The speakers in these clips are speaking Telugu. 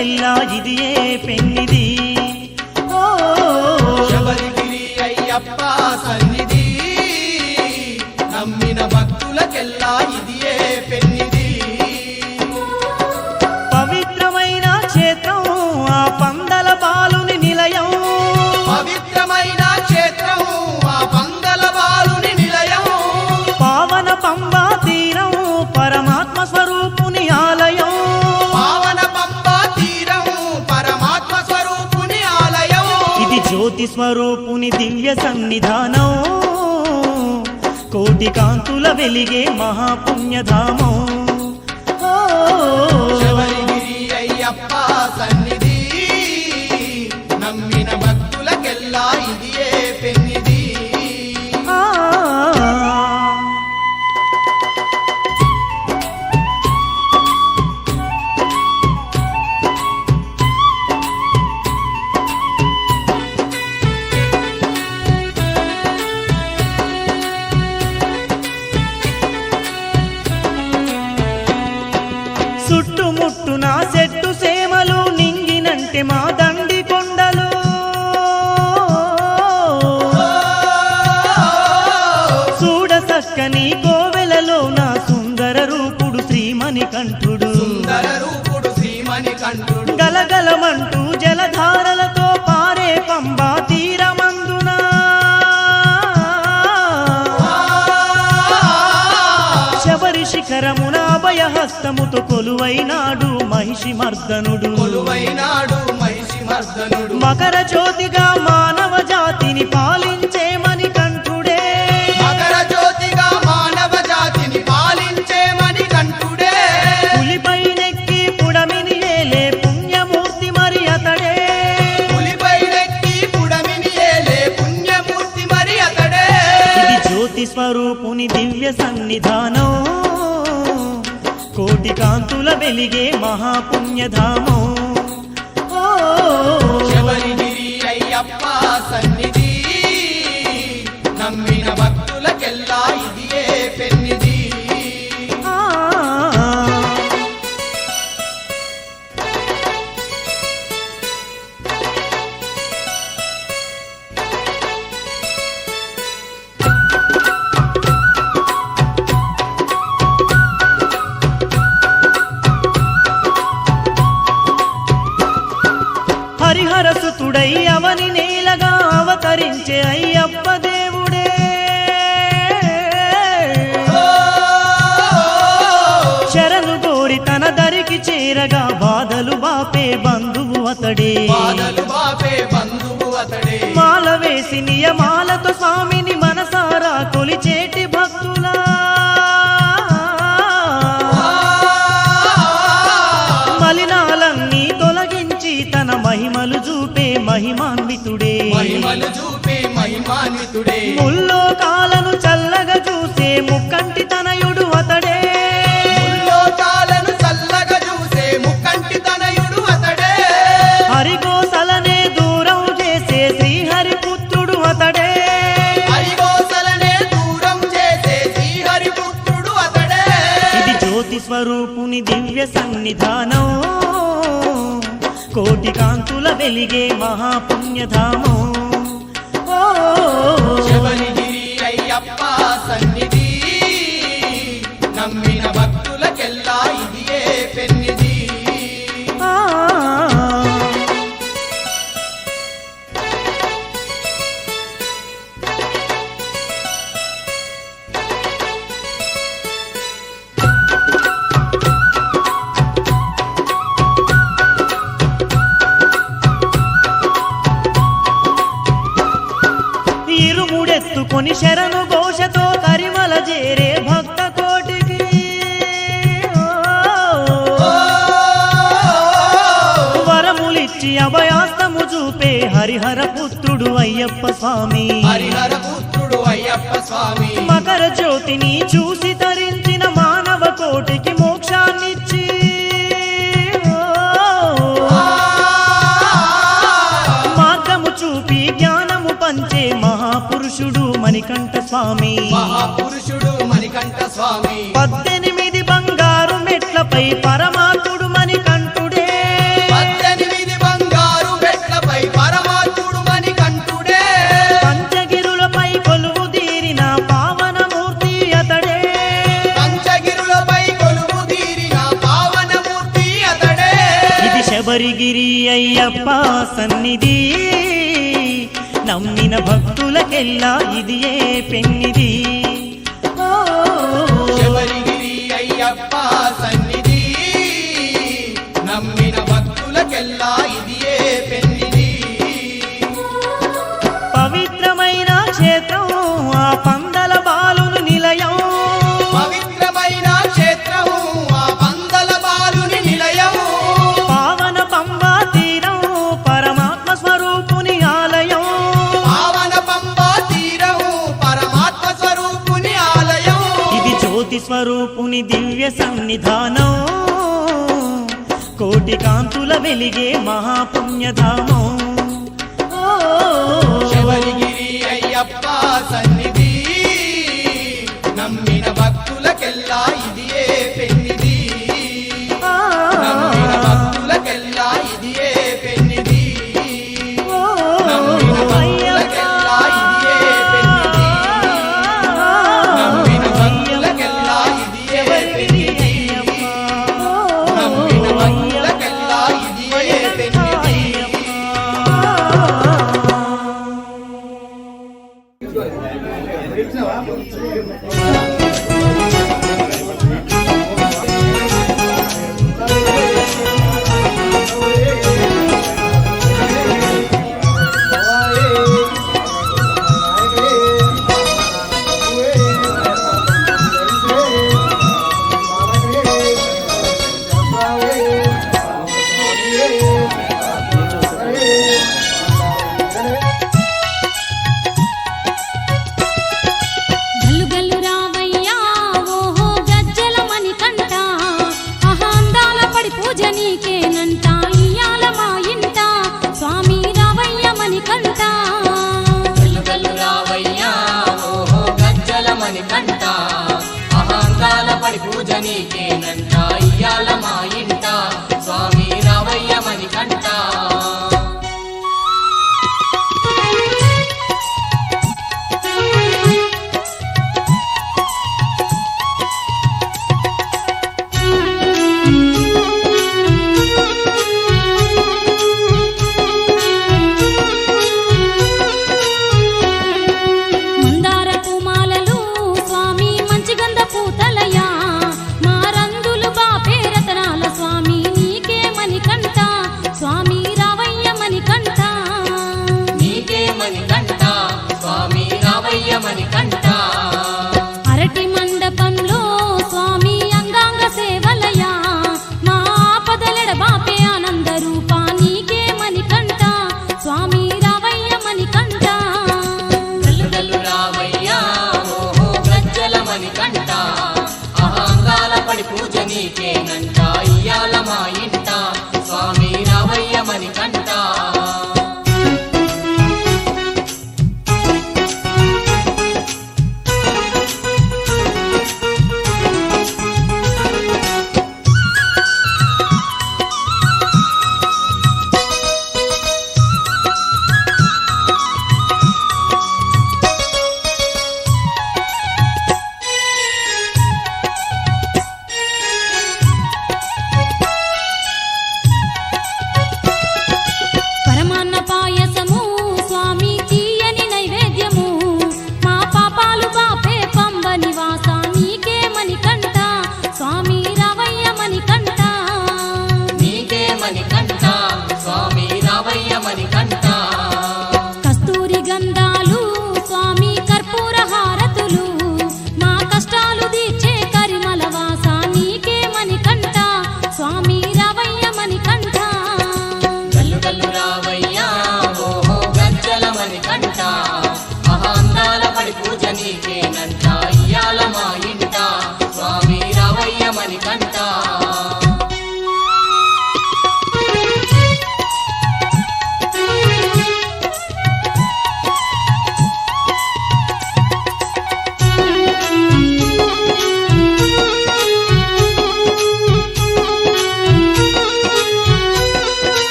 భక్తులకెల్లా ఇది ఏ పెన్నిది ఓ శబరిగిరి కోటి స్వరూపుని దివ్య సన్నిధానం. కోటి కాంతుల వెలిగే మహాపుణ్యధామం శబరిగిరి అయ్యప్ప సన్నిధి కంఠుడు. గలగలమంటూ జలధారలతో పారే పంబా తీరమందున. శబరి శిఖరమున అభయహస్తముతో కొలువైనాడు మహిషి మర్దనుడు కొలువైనాడు మహిషి మర్దనుడు మకర జ్యోతిగా మానవ జాతిని పాలించే రూపుని దివ్య సన్నిధానం. కోటి కాంతుల వెలిగే మహాపుణ్యధామం. శబరిగిరి అయ్యప్ప సన్నిధి. నమ్మిన భక్తులకెల్లా ఇదియే ఏ పెన్నిది అతడే. మాల వేసి నియమాలతో స్వామిని మనసారా కొలిచేటి భక్తులా. మలినాలన్నీ తొలగించి తన మహిమలు చూపే మహిమాన్వితుడే. మహిమలు చూపే మహిమాన్వితుడే. ముల్లోకాలను చల్లగా చూసే ముక్కంటి తనయుడు సన్నిధానం కోటి కాంతుల వెలిగే మహాపుణ్యధామం. ఓ ఇరుముడెత్తుకొని శరణు ఘోషతో కరిమల చేరే భక్త కోటికి. వరములిచ్చి అభయాస్తము చూపే హరిహర పుత్రుడు అయ్యప్ప స్వామి హరిహర పుత్రుడు అయ్యప్ప స్వామి మకర జ్యోతిని చూసి తరించిన మానవ కోటికి మణికంఠ స్వామి మహాపురుషుడు మణికంఠ స్వామి పద్దెనిమిది బంగారు మెట్లపై పరమాత్ముడు మణికంఠుడే. పద్దెనిమిది బంగారు మెట్లపై పరమాత్ముడు మణికంఠుడే. పంచగిరులపై కొలువు తీరిన పావన మూర్తి అతడే. పంచగిరులపై కొలువు తీరిన పావన మూర్తి అతడే. ఇది శబరిగిరి అయ్యప్ప సన్నిధి. నమ్మిన భక్తులకెల్లా ఇది ఏ పెన్నిది? అయ్యప్ప సన్నిధి? నమ్మిన భక్తులకెల్లా ఇది స్వరూపుని దివ్య సన్నిధానం. కోటి కాంతుల వెలిగే మహాపుణ్యధామం.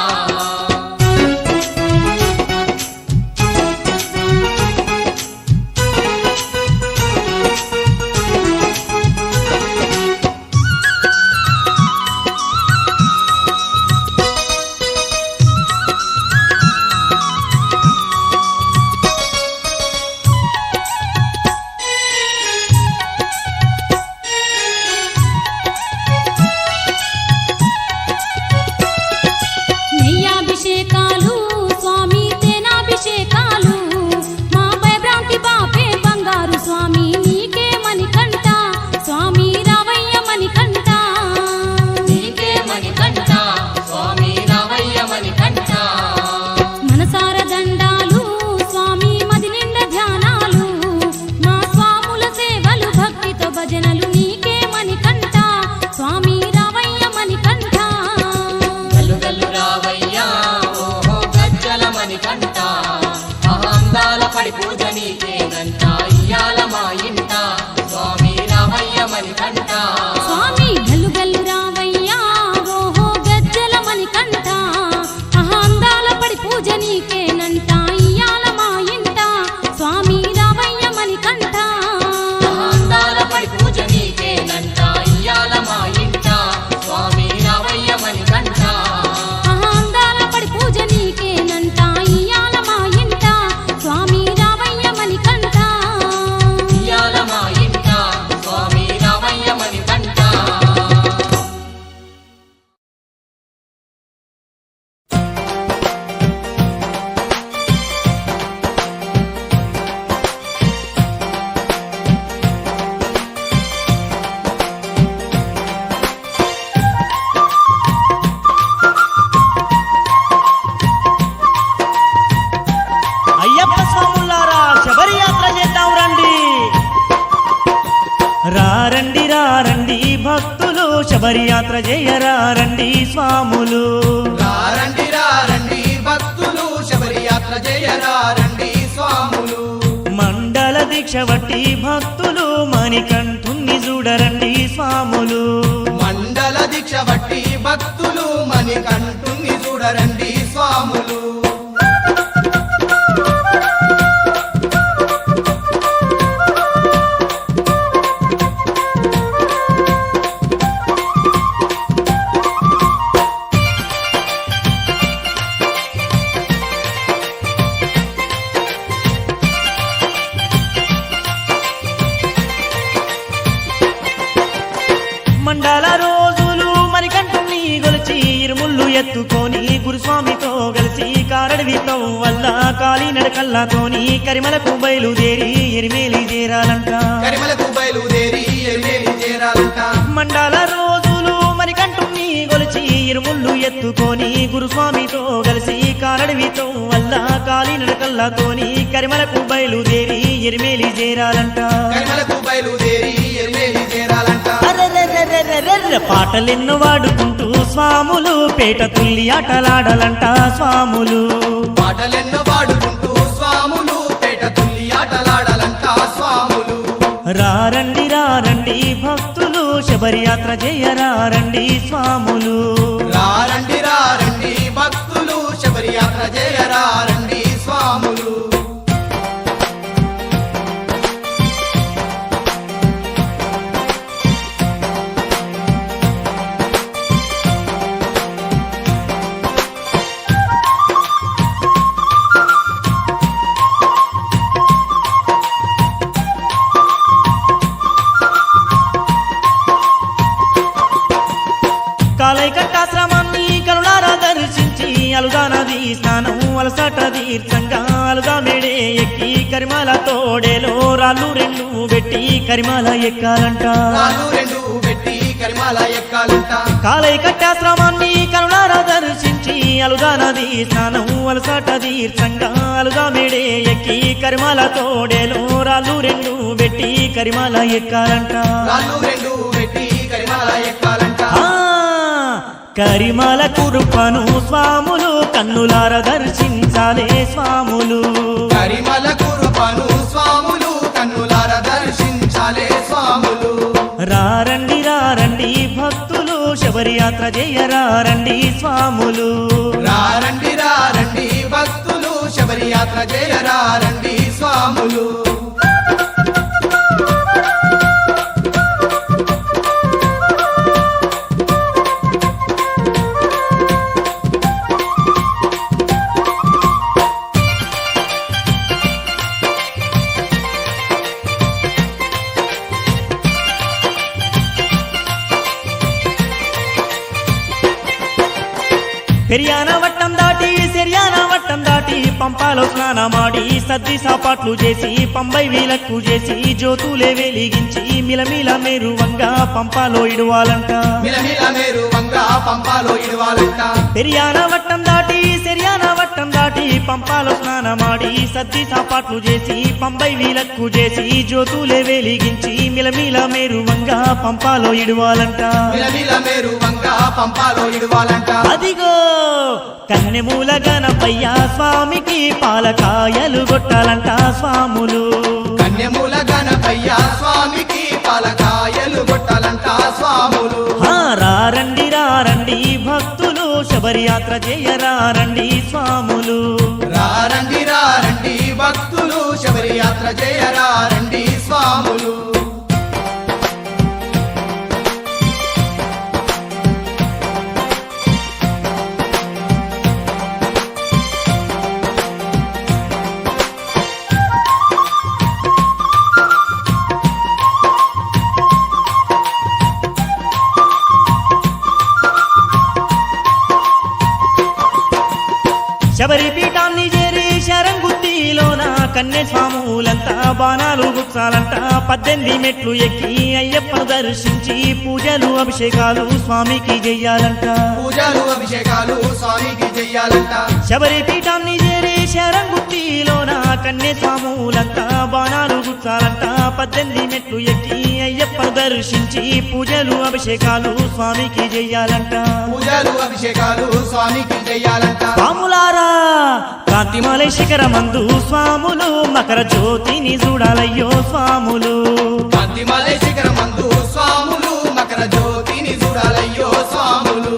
Ah. మండల భక్తులు మణికంఠ ఎత్తుకొని గురుస్వామితో కలిసి కారడవితో వల్ల కాలి నడకల్లాతోని కరిమలకు బయలుదేరి ఎరిమేలి చేరాలంట. కరిమలకు బయలుదేరి ఎల్లేలి చేరాలంట. మండల రోజులు మణికంఠుణ్ణి గొలిచి ఇరుముళ్ళు ఎత్తుకొని గురుస్వామితో కలిసి కారడవితో వల్ల కాలి నడకల్లాతోని కరిమలకు బయలుదేరి ఎరిమేలి చేరాలంట. కరిమలకు బయలుదేరి ఎల్లేలి చేరాలంట. అరెరెరెరెరెరె పాటలెన్నో వాడుకుంటూ స్వాములు. పేట తుల్లి ఆటలాడాలంట స్వాములు. పాటలెన్నో పాడుకుంటూ స్వాములు. పేట తుల్లి ఆటలాడాలంట స్వాములు. రారండి రారండి భక్తులు. శబరి యాత్ర చేయరారండి స్వాములు. కరిమాల ఎక్కాలంట. ఎక్కాలంట. కాలైకట్టాశ్రమాన్ని కరుణారా దర్శించి అలుగా నది స్నానం అలసట తీర్థంగా అలుగా మేడే ఎక్కి కరిమాల తోడేలో రాళ్ళు రెండు పెట్టి కరిమాల ఎక్కాలంట. కరిమాల ఎక్కాలంట. ఆ కరిమల కురుపను స్వాములు కన్నులార దర్శించాలే స్వాములు. కరిమల కురుపను స్వాములు. రారండి రారండి భక్తులు శబరి యాత్ర చేయరారండి స్వాములు. రారండి రారండి భక్తులు శబరి యాత్ర జయరారండి స్వాములు. పంపాలో స్నానమాడి సద్ది సాపాట్లు చేసి పంబై వీలకు చేసి జ్యోతులే వెలిగించి మిలమిల మేరువంగా పంపాలో ఇడువాలంట. మిలమిల మేరు వంగ పంపాలో ఇడవాలంట. పెరియాన వట్టం దాటి శర్యాన వట్టం దాటి పంపాలో స్నానమాడి సద్ది సాపాట్లు చేసి పంబై వీలకు చేసి జ్యోతులే వెలిగించి మిలమిల మేరువంగా పంపాలో ఇడువాలంట. మిలమిల మేరు వంగ పంపాలో ఇడవాలంట. అదిగో కన్నెమూల గణపయ్య స్వామికి పాలకాయలు కొట్టాలంట స్వాములు. కన్యమూల గణపయ్య స్వామికి పాలకాయలు కొట్టాలంట స్వాములు. ఆ, రారండి రారండి భక్తులు శబరియాత్ర చేయరారండి స్వాములు. రారండి రారండి భక్తులు శబరి యాత్ర చేయరారండి స్వాములు. గుచ్చాలంట పద్దెనిమిది మెట్లు ఎక్కి అయ్యప్పను దర్శించి పూజలు అభిషేకాలు స్వామికి చెయ్యాలంట పూజలు అభిషేకాలు స్వామికి చెయ్యాలంట శబరి పీఠాన్ని చేరి శరంగుత్తిలోన కన్య స్వాములంతా బాణాలు గుచ్చాలంట. పద్దెనిమిది మెట్లు ఎక్కి అయ్యప్పను దర్శించి పూజలు అభిషేకాలు స్వామికి చెయ్యాలంట పూజలు అభిషేకాలు స్వామికి చెయ్యాలంట స్వాములారా కాంతిమలై శిఖరమందు స్వాములు మకర జ్యోతిని చూడాలయ్యో స్వాములు. కాంతిమలై శిఖరమందు స్వాములు మకర జ్యోతిని చూడాలయ్యో స్వాములు.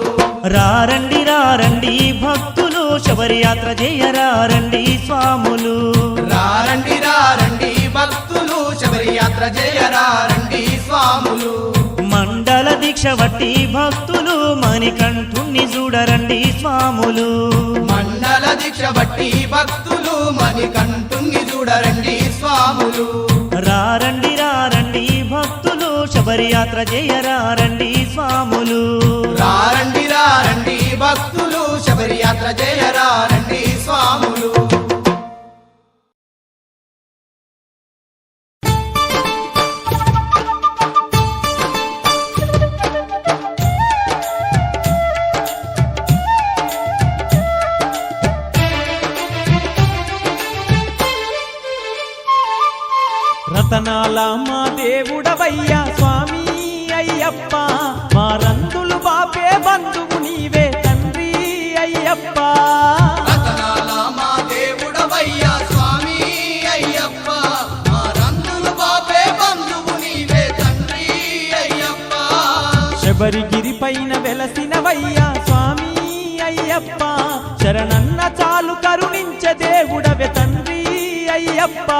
రారండి రారండి భక్తులు శబరియాత్ర చేయరారండి స్వాములు. రారండి రారండి భక్తులు శబరి యాత్ర చేయరారండి స్వాములు. దీక్ష వట్టి భక్తులు మణికంఠుణ్ణి చూడరండి స్వాములు. మండల దీక్ష బట్టి భక్తులు మణికంఠుణ్ణి చూడరండి స్వాములు. రారండి రారండి భక్తులు శబరియాత్ర చేయరారండి స్వాములు. రారండి రారండి భక్తులు శబరి యాత్ర చేయరారండి స్వాములు. రతనాల మా దేవుడవయ్యా స్వామి అయ్యప్ప. మా రందులు బాపే బంధువు నీవే తండ్రి అయ్యప్ప. రంగులు బాపే బంధువు నీవే తండ్రి అయ్యప్ప. శబరిగిరి పైన వెలసినవయ్యా స్వామి అయ్యప్ప. శరణన్న చాలు కరుణించే దేవుడవే తండ్రి అయ్యప్ప.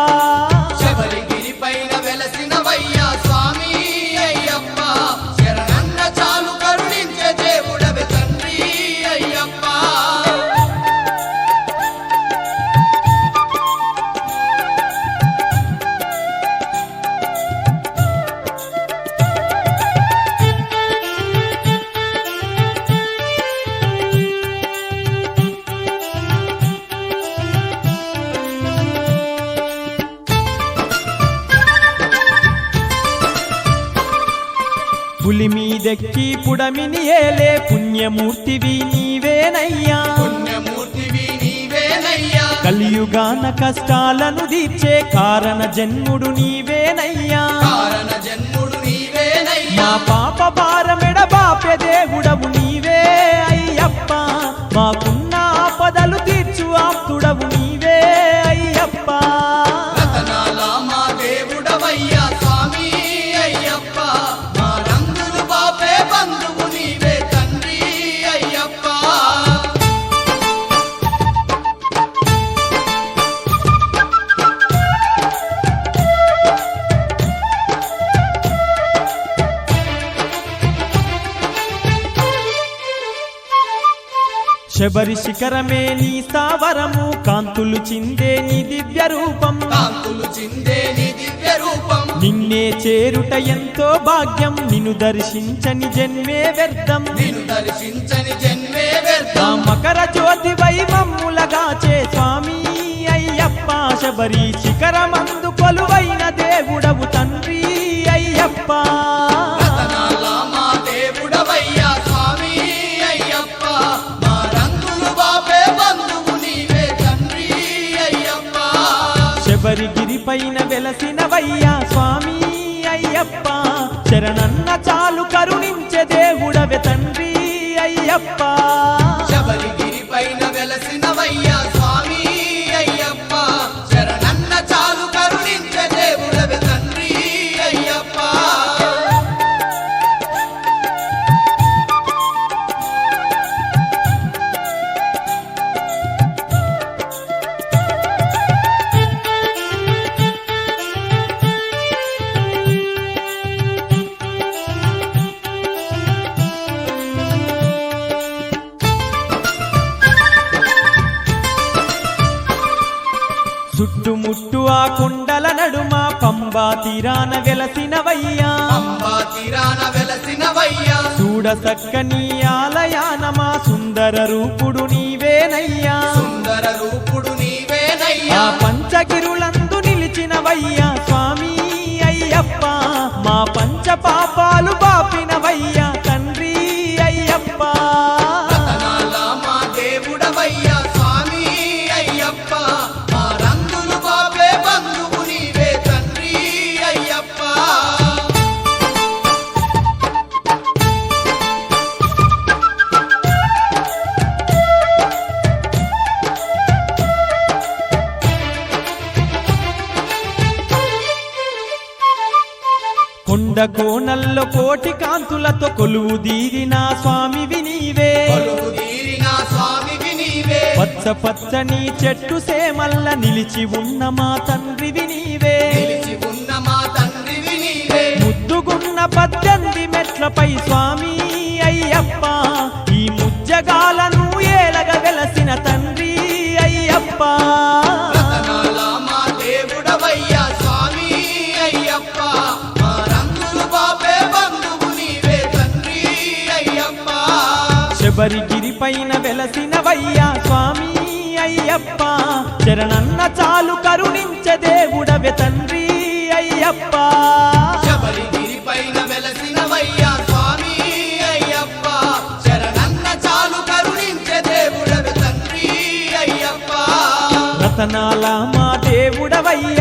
పులి మీదెక్కి పుడమిని ఏలే పుణ్యమూర్తివి నీవేనయ్యా. పుణ్యమూర్తివి నీవేనయ్యా. కలియుగాన కష్టాలను తీర్చే కారణ జన్ముడు నీవేనయ్యా. కారణ జన్ముడు నీవేనయ్యా. మా పాప భారమెడ బాపె దేవుడవు నీవే అయ్యప్ప. మాకున్న ఆపదలు తీర్చు ఆప్తుడవు శబరి శిఖరమే నీ స్థావరము కాంతులు చిందే నీ దివ్య రూపం. కాంతులు చిందే నీ దివ్య రూపం. నిన్నే చేరుట ఎంతో భాగ్యం నిన్ను దర్శించని జన్మే వ్యర్థం. నిన్ను దర్శించని జన్మే వ్యర్థం. మకర జ్యోతి వైమమ్ములగాచే స్వామి అయ్యప్ప శబరి శిఖరమందు కొలువైన దేవుడవు అయ్యా స్వామి అయ్యప్ప శరణన్న చాలు కరుణించే దేవుడవే తండ్రి అయ్యప్ప. చక్కని ఆలయానమా సుందర రూపుడు నీవేనయ్యా. సుందర రూపుడు నీవేనయ్యా. పంచగిరులందు నిలిచినవయ్యా స్వామి అయ్యప్ప మా పంచ కోటి కాంతులతో కొలువు దీరిన స్వామివి నీవే కొలువు తీరిన స్వామివి నీవే పచ్చ పచ్చని చెట్టు సేమల్ల నిలిచి ఉన్న మా తండ్రివి నీవే నిలిచి ఉన్న మా తండ్రివి నీవే ముద్దుగున్న పద్దెనిమిది మెట్లపై స్వామి శబరిగిరి పైన వెలసినవయ్యా స్వామి అయ్యప్ప. శరణన్న చాలు కరుణించే దేవుడవే తండ్రి అయ్యప్ప. వెలసినవయ్యా స్వామి అయ్యప్ప. శరణన్న చాలు కరుణించే దేవుడవి తండ్రి అయ్యప్ప. రతనాల మా దేవుడవయ్యా.